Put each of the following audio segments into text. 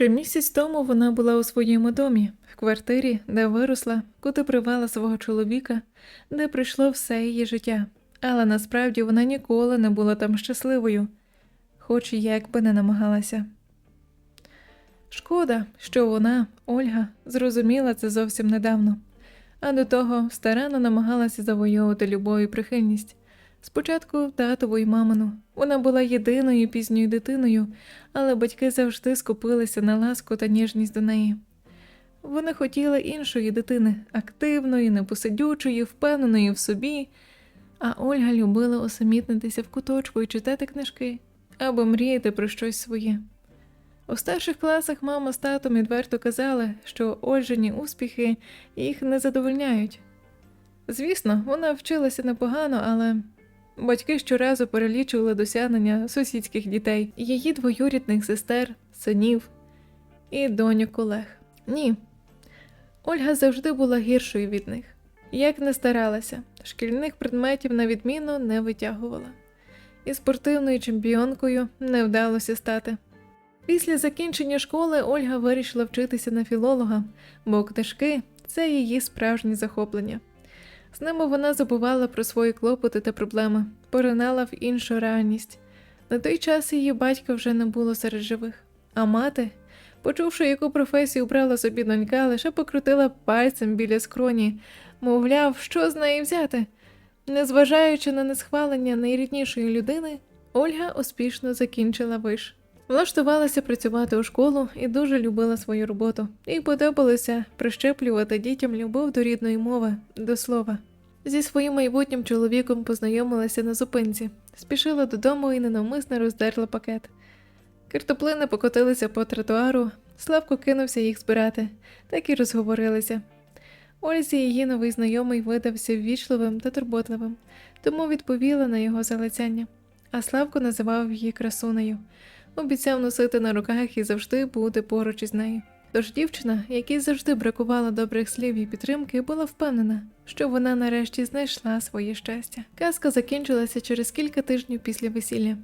Ще місяць тому вона була у своєму домі, в квартирі, де виросла, куди привела свого чоловіка, де пройшло все її життя. Але насправді вона ніколи не була там щасливою, хоч і як би не намагалася. Шкода, що вона, Ольга, зрозуміла це зовсім недавно, а до того старанно намагалася завойовувати любов і прихильність. Спочатку татову і мамину. Вона була єдиною пізньою дитиною, але батьки завжди скупилися на ласку та ніжність до неї. Вони хотіли іншої дитини, активної, непосидючої, впевненої в собі, а Ольга любила усамітнитися в куточку і читати книжки або мріяти про щось своє. У старших класах мама з татом відверто казали, що Ольжині успіхи їх не задовольняють. Звісно, вона вчилася непогано, але батьки щоразу перелічували досягнення сусідських дітей, її двоюрідних сестер, синів і доньок колег. Ні. Ольга завжди була гіршою від них. Як не старалася, шкільних предметів на відміну не витягувала. І спортивною чемпіонкою не вдалося стати. Після закінчення школи Ольга вирішила вчитися на філолога, бо книжки це її справжнє захоплення. З ними вона забувала про свої клопоти та проблеми, поринала в іншу реальність. На той час її батька вже не було серед живих, а мати, почувши, яку професію брала собі донька, лише покрутила пальцем біля скроні, мовляв, що з неї взяти. Незважаючи на несхвалення найріднішої людини, Ольга успішно закінчила виш. Влаштувалася працювати у школу і дуже любила свою роботу. Їй подобалося прищеплювати дітям любов до рідної мови, до слова. Зі своїм майбутнім чоловіком познайомилася на зупинці, спішила додому і ненавмисно роздерла пакет. Картоплини покотилися по тротуару, Славко кинувся їх збирати, так і розговорилися. Ользі її новий знайомий видався ввічливим та турботливим, тому відповіла на його залицяння, а Славко називав її красунею обіцяв носити на руках і завжди бути поруч із нею. Тож дівчина, якій завжди бракувало добрих слів і підтримки, була впевнена, що вона нарешті знайшла своє щастя. Казка закінчилася через кілька тижнів після весілля.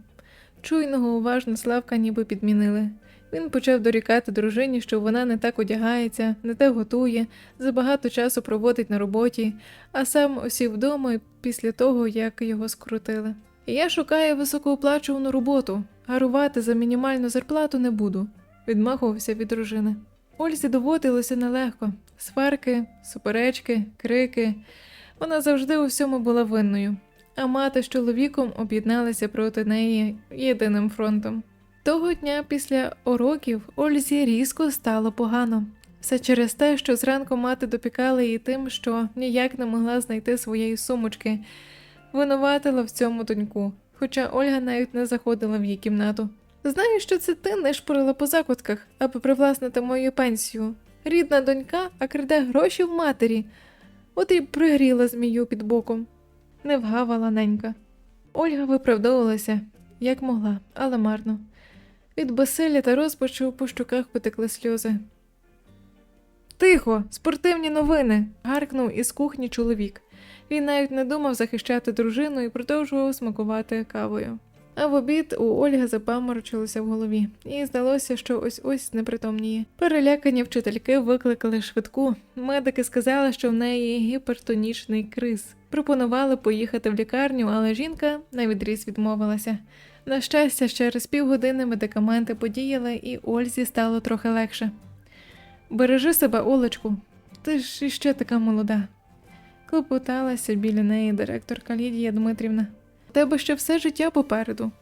Чуйного уважно Славка ніби підмінили. Він почав дорікати дружині, що вона не так одягається, не те готує, забагато часу проводить на роботі, а сам осів вдома після того, як його скрутили. Я шукаю високооплачувану роботу, гарувати за мінімальну зарплату не буду, відмахувався від дружини. Ользі доводилося нелегко сварки, суперечки, крики. Вона завжди у всьому була винною, а мати з чоловіком об'єдналися проти неї єдиним фронтом. Того дня після уроків Ользі різко стало погано. Все через те, що зранку мати допікала її тим, що ніяк не могла знайти своєї сумочки, винуватила в цьому доньку, хоча Ольга навіть не заходила в її кімнату. Знаю, що це ти не шпорила по закутках, аби привласнити мою пенсію. Рідна донька, а краде гроші в матері. От і пригріла змію під боком. Не вгавала ненька. Ольга виправдовувалася, як могла, але марно. Від безсилля та розпачу по щоках потекли сльози. Тихо, спортивні новини. гаркнув із кухні чоловік. Він навіть не думав захищати дружину і продовжував смакувати кавою. А в обід у Ольги запаморочилося в голові, і здалося, що ось ось непритомніє. Перелякані вчительки викликали швидку. Медики сказали, що в неї гіпертонічний криз. Пропонували поїхати в лікарню, але жінка навідріз відмовилася. На щастя, через півгодини медикаменти подіяли, і Ользі стало трохи легше. Бережи себе, Олечку, ти ж іще така молода. Клопоталася біля неї директорка Лідія Дмитрівна. Тебе ще все життя попереду.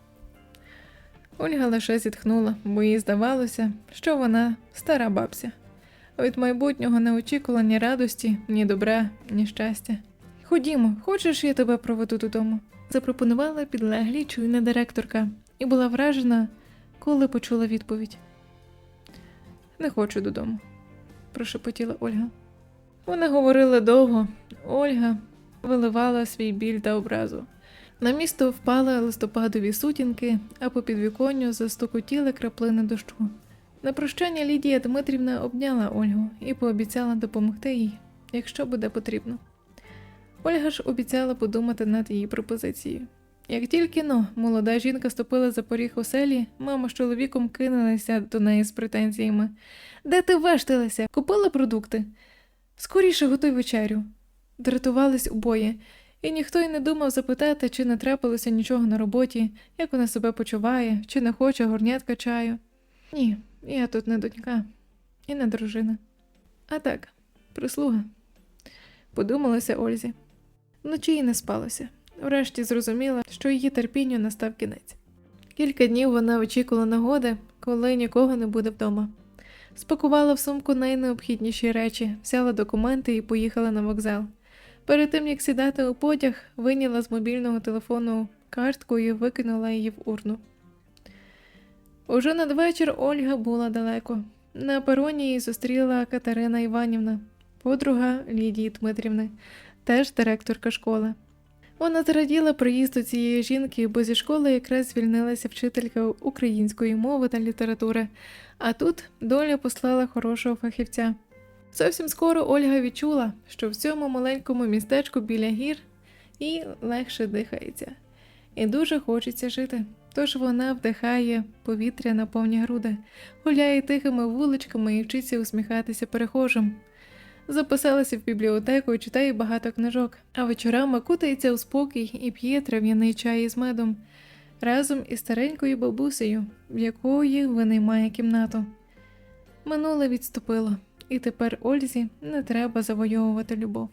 Ольга лише зітхнула, бо їй здавалося, що вона стара бабця. Від майбутнього не очікувала ні радості, ні добра, ні щастя. Ходімо, хочеш, я тебе проведу додому? запропонувала підлеглі чуйна директорка і була вражена, коли почула відповідь. Не хочу додому, прошепотіла Ольга. Вони говорили довго. Ольга виливала свій біль та образу. На місто впали листопадові сутінки, а по підвіконню застукотіли краплини дощу. На прощання Лідія Дмитрівна обняла Ольгу і пообіцяла допомогти їй, якщо буде потрібно. Ольга ж обіцяла подумати над її пропозицією. Як тільки но молода жінка ступила за поріг оселі, мама з чоловіком кинулися до неї з претензіями. Де ти вешталася? Купила продукти? Скоріше готуй вечерю. Дратувались обоє, і ніхто й не думав запитати, чи не трапилося нічого на роботі, як вона себе почуває, чи не хоче горнятка чаю. Ні, я тут не донька і не дружина. А так, прислуга. Подумалося Ользі. Вночі їй не спалося. Врешті зрозуміла, що її терпінню настав кінець. Кілька днів вона очікувала нагоди, коли нікого не буде вдома. Спакувала в сумку найнеобхідніші речі, взяла документи і поїхала на вокзал. Перед тим як сідати у потяг, вийняла з мобільного телефону картку і викинула її в урну. Уже надвечір Ольга була далеко. На пероні її зустріла Катерина Іванівна, подруга Лідії Дмитрівни, теж директорка школи. Вона зраділа приїзду цієї жінки, бо зі школи якраз звільнилася вчителька української мови та літератури, а тут доля послала хорошого фахівця. Зовсім скоро Ольга відчула, що в цьому маленькому містечку біля гір їй легше дихається, і дуже хочеться жити. Тож вона вдихає повітря на повні груди, гуляє тихими вуличками і вчиться усміхатися перехожим. Записалася в бібліотеку і читає багато книжок, а вечорами кутається у спокій і п'є трав'яний чай із медом разом із старенькою бабусею, в якої винаймає кімнату. Минуле відступило, і тепер Ользі не треба завойовувати любов.